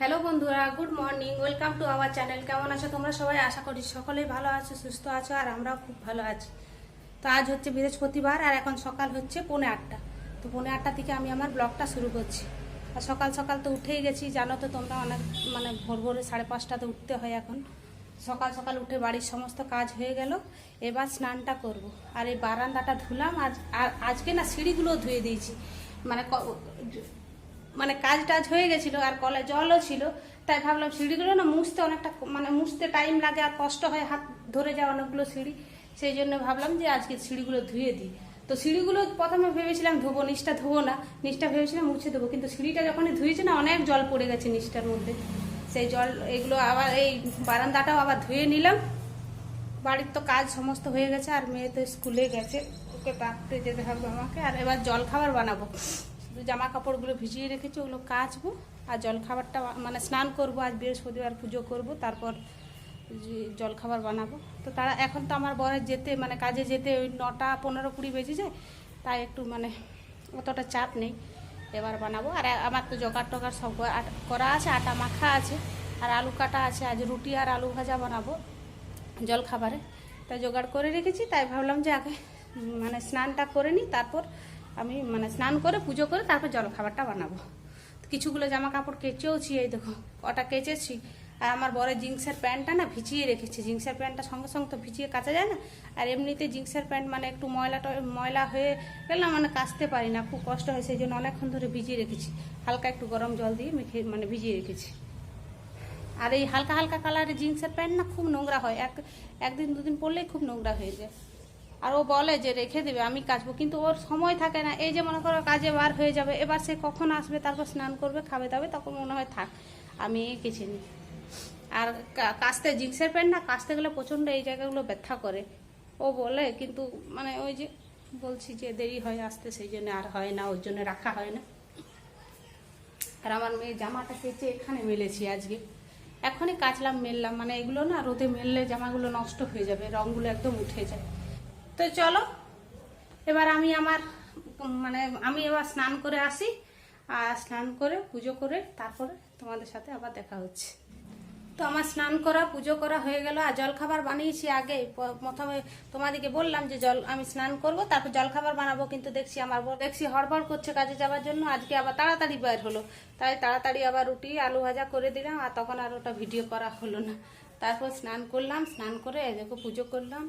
Hello বন্ধুরা, good morning, welcome to our channel. কেমন আছো তোমরা সবাই? আশা করি সকলেই ভালো আছো, সুস্থ আছো, আর আমরাও খুব ভালো আছি। তো আজ হচ্ছে বৃহস্পতিবার, আর এখন সকাল হচ্ছে পৌনে আটটা। তো পৌনে আটটা থেকে আমি আমার ব্লগটা শুরু করছি। আর সকাল সকাল তো উঠেই গেছি, জানো তো তোমরা অনেক মানে ভোর ভোরে সাড়ে পাঁচটাতে উঠতে হয় এখন। সকাল সকাল উঠে বাড়ির সমস্ত কাজ হয়ে গেল, এবার স্নানটা করব। আর এই বারান্দাটা ধুলাম, আজ, আর আজকে না সিঁড়িগুলো ধুয়ে দিয়েছি। মানে মানে কাজ টাজ হয়ে গেছিল আর কলে জলও ছিল, তাই ভাবলাম সিঁড়িগুলো না মুছতে অনেকটা মানে মুছতে টাইম লাগে আর কষ্ট হয় হাত ধরে যায় অনেকগুলো সিঁড়ি, সেই জন্য ভাবলাম যে আজকে সিঁড়িগুলো ধুয়ে দিই। তো সিঁড়িগুলো প্রথমে ভেবেছিলাম ধোবো, নিচটা ধোবো না, নিচটা ভেবেছিলাম মুছে দেবো, কিন্তু সিঁড়িটা যখনই ধুয়েছে না অনেক জল পড়ে গেছে নিচটার মধ্যে। সেই জল এগুলো আবার এই বারান্দাটাও আবার ধুয়ে নিলাম। বাড়ির তো কাজ সমস্ত হয়ে গেছে, আর মেয়ে তো স্কুলে গেছে, ওকে ডাকতে যেতে হবে আমাকে, আর এবার জল খাবার বানাবো। জামা কাপড়গুলো ভিজিয়ে রেখেছি, ওগুলো কাচবো আর জলখাবারটা মানে স্নান করব আজ বৃহস্পতিবার পুজো করব, তারপর যে- জল বানাবো। তো তারা, এখন তো আমার বরের যেতে মানে কাজে যেতে ওই নটা পনেরো কুড়ি বেজে যায়, তাই একটু মানে অতটা চাপ নেই, এবার বানাবো। আর আমার তো জোগাড় টোগাড় সব করা আছে, আটা মাখা আছে, আর আলু কাটা আছে, আজ রুটি আর আলু ভাজা বানাবো জল খাবারে তাই জোগাড় করে রেখেছি, তাই ভাবলাম যে আগে মানে স্নানটা করে নিই, তারপর আমি মানে স্নান করে পুজো করে তারপর জল খাবারটা বানাবো কিছুগুলো জামা কাপড় কেচেওছি, এই দেখো, কটা কেচেছি। আর আমার বড় জিন্সের প্যান্টটা না ভিজিয়ে রেখেছি। জিন্সের প্যান্টটা সঙ্গে সঙ্গে তো ভিজিয়ে কাচা যায় না। আর এমনিতে জিন্সের প্যান্ট মানে একটু ময়লাটা ময়লা হয়ে গেলে মানে কাচতে পারি না, খুব কষ্ট হয়, সেই জন্য অনেকক্ষণ ধরে ভিজিয়ে রেখেছি। হালকা একটু গরম জল দিয়ে মেখে মানে ভিজিয়ে রেখেছি। আর এই হালকা হালকা কালারের জিন্সের প্যান্ট না খুব নোংরা হয়। এক, একদিন দুদিন পরলেই খুব নোংরা হয়ে যায়। আর ও বলে যে রেখে দেবে, আমি কাচবো। কিন্তু ওর সময় থাকে না। এই যে মনে করো কাজে বার হয়ে যাবে, এবার সে কখন আসবে, তারপর স্নান করবে, খাবে দাবে, তখন মনে হয় থাক, আমি কেচে নিই। আর কাচতে জিন্সের প্যান্ট না কাচতে গেলে প্রচণ্ড এই জায়গাগুলো ব্যথা করে। ও বলে, কিন্তু মানে ওই যে বলছি যে দেরি হয় আসতে, সেই জন্য আর হয় না, ওর জন্য রাখা হয় না। আর আমার মেয়ে জামাটা কেচে এখানে মেলেছি আজকে। এখনই কাচলাম, মেললাম। মানে এগুলো না রোদে মেললে জামাগুলো নষ্ট হয়ে যাবে, রঙগুলো একদম উঠে যায়। তো চলো, এবার আমি আমার মানে আমি এবার স্নান করে আসি। আর স্নান করে পুজো করে তারপরে তোমাদের সাথে আবার দেখা হচ্ছে। তো আমার স্নান করা, পুজো করা হয়ে গেল। আর জলখাবার বানিয়েছি আগে। প্রথমে তোমাদেরকে বললাম যে জল, আমি স্নান করব, তারপর জলখাবার বানাবো। কিন্তু দেখছি আমার দেখছি হড়বড় করছে কাজে যাওয়ার জন্য। আজকে আবার তাড়াতাড়ি বের হলো। তাই তাড়াতাড়ি আবার রুটি, আলু ভাজা করে দিলাম। আর তখন আর ওটা ভিডিও করা হলো না। তারপর স্নান করলাম, স্নান করে দেখো পুজো করলাম।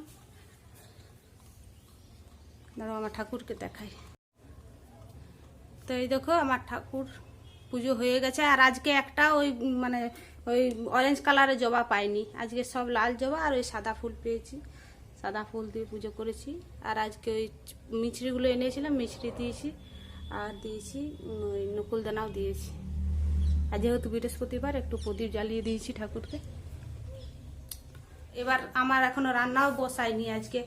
দাঁড়াও, আমার ঠাকুরকে দেখাই। তো এই দেখো, আমার ঠাকুর পুজো হয়ে গেছে, আর আজকে একটা ওই মানে ওই অরেঞ্জ কালারের জবা পাইনি। আজকে সব লাল জবা আর ওই সাদা ফুল পেয়েছি। সাদা ফুল দিয়ে পুজো করেছি। আর আজকে ওই মিছরিগুলো এনেছিলাম, মিছরি দিয়েছি, আর দিয়েছি ওই নকুলদানাও দিয়েছি। আর যেহেতু বৃহস্পতিবার, একটু প্রদীপ জ্বালিয়ে দিয়েছি ঠাকুরকে। এবার আমার এখনও রান্নাও বসাইনি আজকে।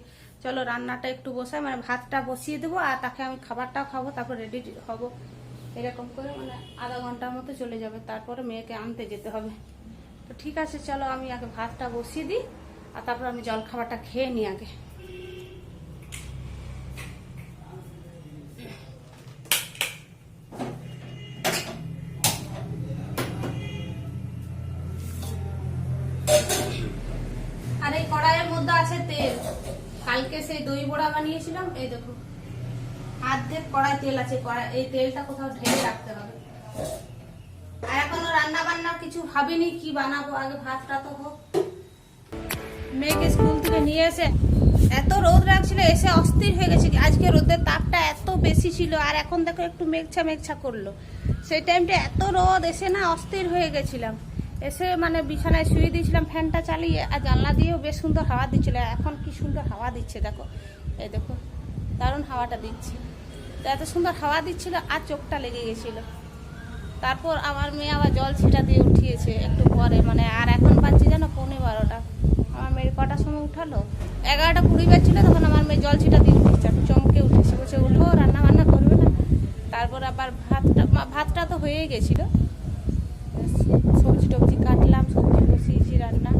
চলো রান্নাটা একটু বসাই মানে ভাতটা বসিয়ে দেবো আর তাকে আমি খাবারটাও খাব, তারপর রেডি হব। এরকম করে মানে আধা ঘণ্টার মতো চলে যাবে, তারপরে মেয়েকে আনতে যেতে হবে। তো ঠিক আছে, চলো আমি আগে ভাতটা বসিয়ে দিই, আর তারপর আমি জল খাবারটা খেয়ে নিই আগে। বড়া বানিয়েছিলাম, এই দেখো। অর্ধেক কড়াই তেল আছে, কড়াই এই তেলটা কোথাও ঢেলে রাখতে হবে। আর এখনও রান্না বান্না কিছু ভাবিনি কি বানাবো, আগে ভাতটা তো হোক। মেয়েকে স্কুল থেকে নিয়ে এসে এত রোদ রাখছিল এসে অস্থির হয়ে গেছে। আজকে রোদের তাপটা এত বেশি ছিল, আর এখন দেখো একটু মেঘছা মেঘছা করল। সেই টাইমটা এত রোদ, এসে না অস্থির হয়ে গেছিলাম। এসে মানে বিছানায় শুয়ে দিয়েছিলাম, ফ্যানটা চালিয়ে, আর জানলা দিয়েও বেশ সুন্দর হাওয়া দিচ্ছিল এখন কি সুন্দর হাওয়া দিচ্ছে, দেখো। এই দেখো, দারুণ হাওয়াটা দিচ্ছে। তো এত সুন্দর হাওয়া দিচ্ছিল আর চোখটা লেগে গেছিল। তারপর আমার মেয়ে আবার জল ছিটা দিয়ে উঠিয়েছে একটু পরে মানে আর এখন বাজছে যেন পৌনে বারোটা। আমার মেয়ের কটার সময় উঠালো? এগারোটা কুড়ি বাজছিল, তখন আমার মেয়ে জল ছিটা দিয়ে উঠেছে। চমকে উঠেছে, বলছে উঠো রান্না বান্না করবে না? তারপর আবার ভাতটা ভাতটা তো হয়ে গেছিল। সবজি টবজি কাটলাম, সবজি বসিয়েছি রান্না।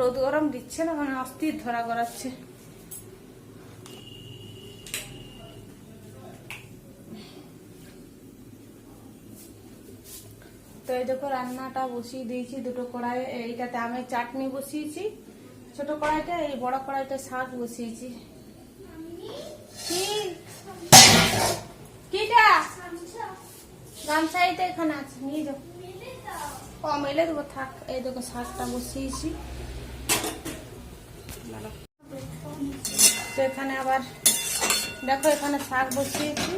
রোদ গরম দিচ্ছে না মানে অস্থির ধরা করাচ্ছে তো এই দেখো রান্নাটা বসিয়ে দিয়েছি দুটো কড়াই, এইটাতে আমের চাটনি বসিয়েছি, ছোট কড়াইটা, এই বড় কড়াইটা শাক বসিয়েছি। গামছা এখানে আছে, নিয়ে যাও। কম এলে দেবো, থাক, এই দেখো শাকটা বসিয়েছি। তো এখানে আবার, দেখো এখানে শাক বসিয়েছি।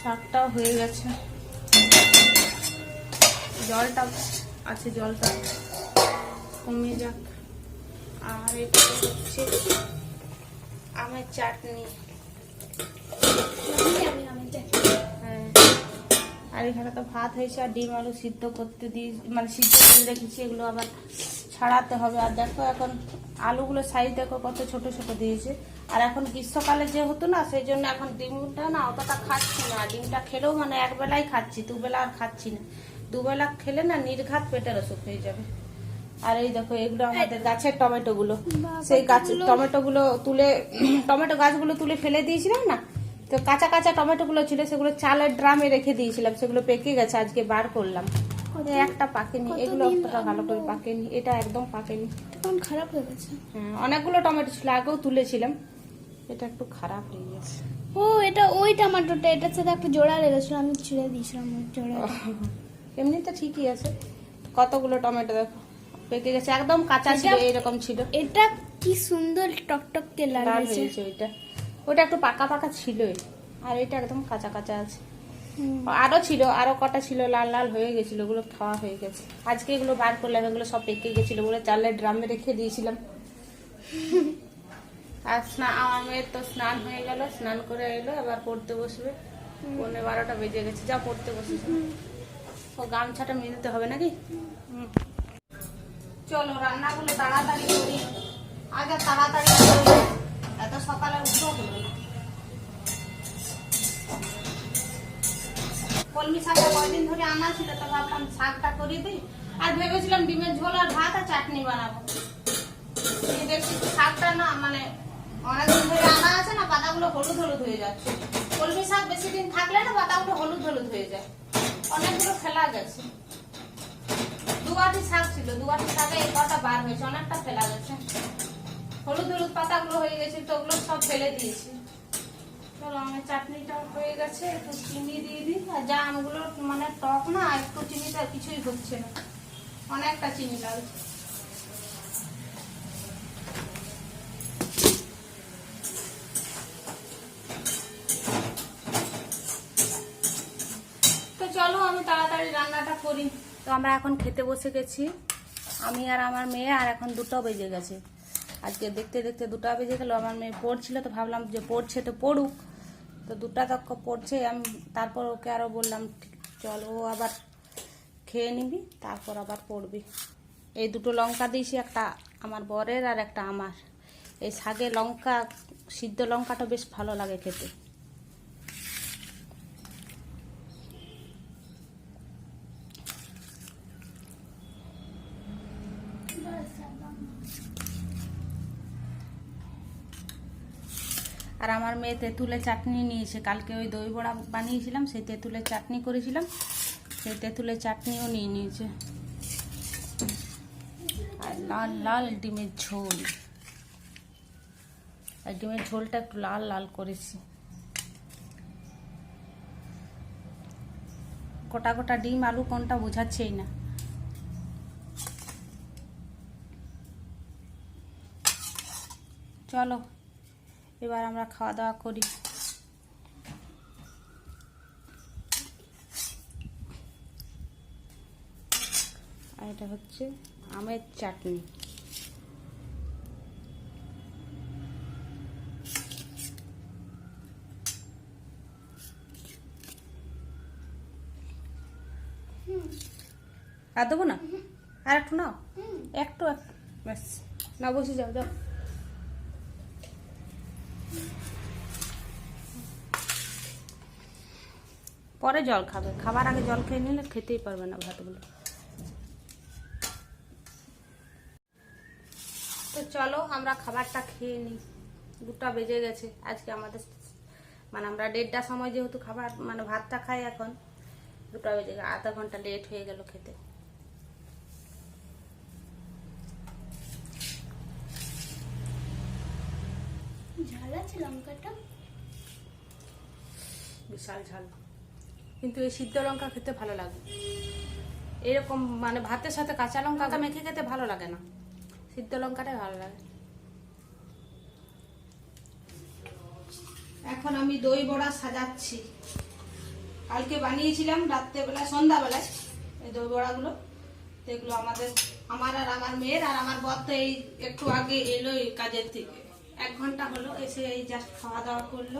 শাকটাও হয়ে গেছে। জলটা আছে, জলটা কমে যাক। আর এটা হচ্ছে আমের চাটনি। হ্যাঁ। আর এখানে তো ভাত হয়েছে, আর ডিম আলু সিদ্ধ করতে দিয়ে মানে সিদ্ধ করে রেখেছি, এগুলো আবার ছাড়াতে হবে। আর দেখো এখন আলুগুলো সাইজ দেখো কত ছোট ছোট দিয়েছে। আর এখন গ্রীষ্মকালে যে হতো না সেই জন্য এখন ডিমটা না অতটা খাচ্ছি না। ডিমটা খেলেও মানে এক বেলাই খাচ্ছি দুবেলা আর খাচ্ছি না। দুবেলা খেলে না নির্ঘাত পেটের অসুখ হয়ে যাবে। আর এই দেখো এগুলো আমাদের গাছের টমেটো গুলো সেই গাছ টমেটো গুলো তুলে টমেটো গাছগুলো তুলে ফেলে দিয়েছিলাম না? তো কাঁচা কাঁচা টমেটো গুলো ছিল সেগুলো চালের ড্রামে রেখে দিয়েছিলাম সেগুলো পেকে গেছে আজকে বার করলাম। একটা পাকেনি এগুলো অতটা ভালো করে পাকেনি এটা একদম পাকেনি। তখন খারাপ হয়ে গেছে? হ্যাঁ অনেকগুলো টমেটো ছিল আগেও তুলেছিলাম। এটা একটু খারাপ হয়ে গেছে। ও এটা ওই টমেটোটা এটার সাথে একটা জোড়া লেগেছিল আমি ছিঁড়ে দিয়েছিলাম জোড়া এমনি তো ঠিকই আছে। কতগুলো টমেটো দেখো পেকে গেছে একদম কাঁচা ছিল এরকম ছিল। এটা কি সুন্দর টকটকে লাল লাগছে ওইটা। ওটা একটু পাকা পাকা ছিলই আর এটা একদম কাঁচা কাঁচা আছে। হুম। আরও ছিল আরও কটা ছিল লাল লাল হয়ে গেছিল ওগুলো খাওয়া হয়ে গেছে। আজকে এগুলো বার করলাম এগুলো সব পেকে গেছিল বলে চালের ড্রামে রেখে দিয়েছিলাম। আর স্নান আমার মেয়ের তো স্নান হয়ে গেল স্নান করে এলো এবার পড়তে বসবে। পনেরো বারোটা বেজে গেছে যা পড়তে বসেছে ও গামছাটা মিলতে হবে নাকি? চলো রান্নাগুলো তাড়াতাড়ি করি। আগে তাড়াতাড়ি করি এত সকালে উঠবো হলো না। কলমি শাকটা কয়দিন ধরে আনা ছিল, তো ভাবলাম শাকটা করে দিই। আর ভেবেছিলাম ডিমের ঝোল আর ভাত আর চাটনি বানাবো। দেখছি শাকটা না মানে অনেকদিন ধরে আনা আছে না, পাতাগুলো হলুদ হলুদ হয়ে যাচ্ছে। কলমি শাক বেশি দিন থাকলে না পাতাগুলো হলুদ হলুদ হয়ে যায়। অনেকগুলো ফেলা গেছে। দুয়াটি শাক ছিল দুয়াটি শাকে এই কটা বার হয়েছে, অনেকটা ফেলা গেছে। হলুদ হলুদ পাতাগুলো হয়ে গেছে, তো ওগুলো সব ফেলে দিয়েছি। চাটনিটা হয়ে গেছে, একটু চিনি দিয়ে আর মানে টক না, একটু চিনিটা কিছুই হচ্ছে না। অনেকটা চিনি তো চলো, আমি তাড়াতাড়ি রান্নাটা করি। তো আমরা এখন খেতে বসে গেছি। আমি আর আমার মেয়ে, আর এখন দুটো বেজে গেছে। আজকে দেখতে দেখতে দুটো বেজে গেল, আমার মেয়ে পড়ছিল, তো ভাবলাম যে পড়ছে তো পড়ুক। তো দুটা তক পড়ছে, আমি তারপর ওকে আরও বললাম চল, ও আবার খেয়ে নিবি, তারপর আবার পড়বি। এই দুটো লঙ্কা দিয়েছি, একটা আমার বরের আর একটা আমার। এই শাগে লঙ্কা, সিদ্ধ লঙ্কাটা বেশ ভালো লাগে খেতে। আর আমার মেয়ে তেঁতুলের চাটনি নিয়েছে। কালকে ওই দই বড়া বানিয়েছিলাম, সেই তেঁতুলের চাটনি করেছিলাম। সেই তেঁতুলের চাটনিও নিয়ে নিয়েছে। আর লাল লাল ডিমের ঝোল। আর ডিমের ঝোলটা একটু লাল লাল করেছি। গোটা গোটা ডিম, আলু কোনটা বোঝাচ্ছেই না। চলো। এবার আমরা খাওয়া দাওয়া করি। আর এটা হচ্ছে আমের চাটনি। আর দেবো না? আর একটু নাও। একটু একটু ব্যাস। না বসে যাও যাও পরে জল খাবে। খাবার আগে জল খেয়ে নিলে খেতেই পারবে না ভাতগুলো। তো চলো আমরা খাবারটা খেয়ে নিই। দুটা বেজে গেছে। আজকে আমাদের মানে আমরা দেড়টার সময় যেহেতু খাবার মানে ভাতটা খাই এখন দুটা বেজে গেল আধা ঘণ্টা লেট হয়ে গেল খেতে। ঝাল আছে লঙ্কাটা? বিশাল ঝাল। কিন্তু এই সিদ্ধ লঙ্কা খেতে ভালো লাগে। এরকম মানে ভাতের সাথে কাঁচা লঙ্কা মেখে খেতে ভালো লাগে না। সিদ্ধ লঙ্কাটাই ভালো লাগে। এখন আমি দই বড়া সাজাচ্ছি। কালকে বানিয়েছিলাম রাত্রেবেলা সন্ধ্যাবেলায় এই দই বড়াগুলো। এগুলো আমাদের, আমার আর আমার মেয়ের আর আমার বর তো এই একটু আগে এলো এই কাজের থেকে এক ঘণ্টা হলো, এসে এই জাস্ট খাওয়া দাওয়া করল।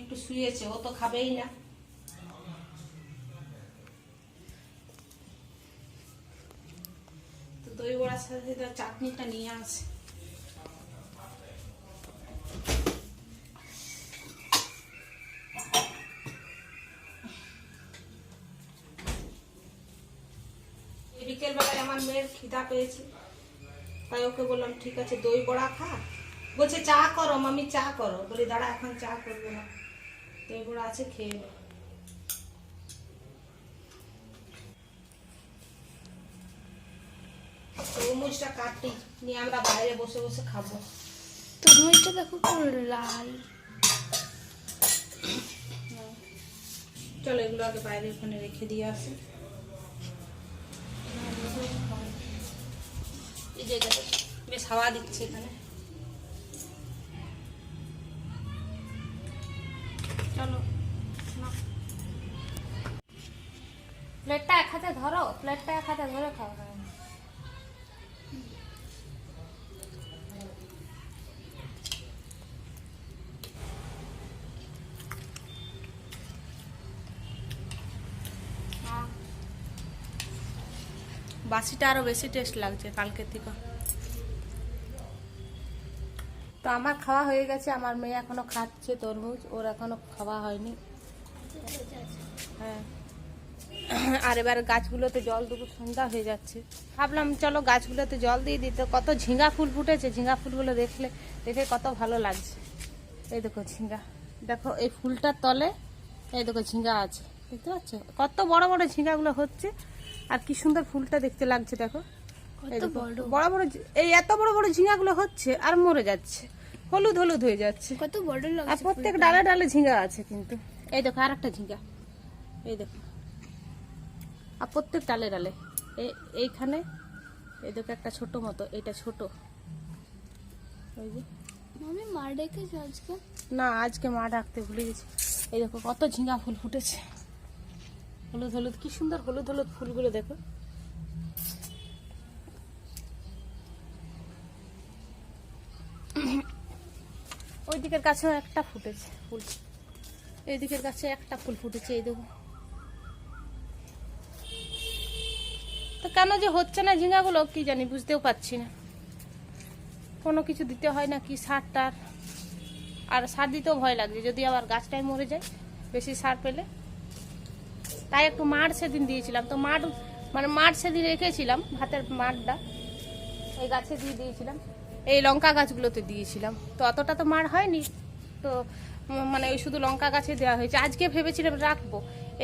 একটু শুয়েছে, ও তো খাবেই না। দই বড়ার সাথে চাটনিটা নিয়ে আসে। এই বিকেলবেলায় আমার মেয়ের খিদা পেয়েছে। তাই ওকে বললাম, ঠিক আছে, দই বড়া খা। বলছে, চা করো মামি চা করো। বলি, দাঁড়া, এখন চা করব না। দই বড়া আছে, খেয়ে তরমুজটা কাটি নিয়ে আমরা বাইরে বসে বসে খাব। তরমুজটা দেখো পুরো লাল। চলো এগুলো আগে বাইরে ওখানে রেখে দিয়ে আসি। এই জায়গাটা বেশ হাওয়া দিচ্ছে এখানে। বাসিটা আরও বেশি টেস্ট লাগছে কালকের থেকে। তো আমার খাওয়া হয়ে গেছে, আমার মেয়ে এখনও খাচ্ছে তরমুজ, ওর এখনও খাওয়া হয়নি। হ্যাঁ। আর এবার গাছগুলোতে জল দেবো, সন্ধ্যা হয়ে যাচ্ছে। ভাবলাম চলো গাছগুলোতে জল দিয়ে দিতে কত ঝিঙ্গা ফুল ফুটেছে ঝিঙ্গা ফুলগুলো দেখলে, দেখে কত ভালো লাগছে। এই দেখো ঝিঙ্গা দেখো এই ফুলটার তলে এই দেখো ঝিঙ্গা আছে, দেখতে পাচ্ছ? কত বড় বড় ঝিঙ্গাগুলো হচ্ছে আর কি সুন্দর ফুলটা দেখতে লাগছে দেখো। বড়। বড় এই এত বড় বড় ঝিঙ্গাগুলো হচ্ছে আর মরে যাচ্ছে। হলুদ হলুদ হয়ে যাচ্ছে। কত বড় আর প্রত্যেক ডালে ডালে ঝিঙ্গা আছে কিন্তু। এই দেখো আর একটা ঝিঙ্গা এই দেখো। আর প্রত্যেক ডালে ডালে। এই এইখানে এই দেখো একটা ছোট মতো এটা ছোট। ওই যে। আমি মা ডেকেছি আজকে? না আজকে মা ডাকতে ভুলে গেছি। এই দেখো কত ঝিঙ্গা ফুল ফুটেছে। হলুদ হলুদ, কি সুন্দর হলুদ হলুদ ফুলগুলো দেখো। ওই দিকের কাছেও একটা ফুটেছে ফুল। এই দিকের কাছে একটা ফুল ফুটেছে, এই দেখো। তো কেন যে হচ্ছে না ঝিঙ্গাগুলো, কি জানি, বুঝতেও পারছি না। কোনো কিছু দিতে হয় না কি সার টার? আর সার দিতেও ভয় লাগছে, যদি আবার গাছটাই মরে যায়, বেশি সার পেলে তাই একটু মাঠ সেদিন দিয়েছিলাম। তো মাঠ মানে মাঠ সেদিন রেখেছিলাম, ভাতের মাঠটা। এই গাছে দিয়ে দিয়েছিলাম। এই লঙ্কা গাছগুলোতে দিয়েছিলাম। তো অতটা তো মার হয়নি। তো মানে ওই শুধু লঙ্কা গাছে দেওয়া হয়েছে। আজকে ভেবেছিলাম রাখব,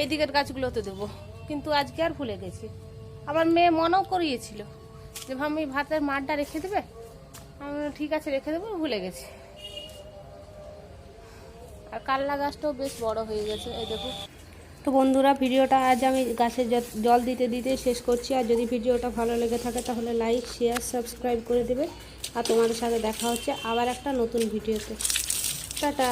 এই দিকের গাছগুলোতে দেবো। কিন্তু আজকে আর ভুলে গেছি। আমার মেয়ে মনেও করিয়েছিল যে আমি ভাতের মাঠটা রেখে দেবে? আমি ঠিক আছে, রেখে দেবো, ভুলে গেছি। আর কাল্লা গাছটাও বেশ বড় হয়ে গেছে, এই দেখো তো বন্ধুরা, ভিডিওটা আজ আমি গাছে জল দিতে দিতে শেষ করছি। আর যদি ভিডিওটা ভালো লেগে থাকে, তাহলে লাইক শেয়ার সাবস্ক্রাইব করে দেবে। আর তোমাদের সাথে দেখা হচ্ছে আবার একটা নতুন ভিডিওতে। টাটা!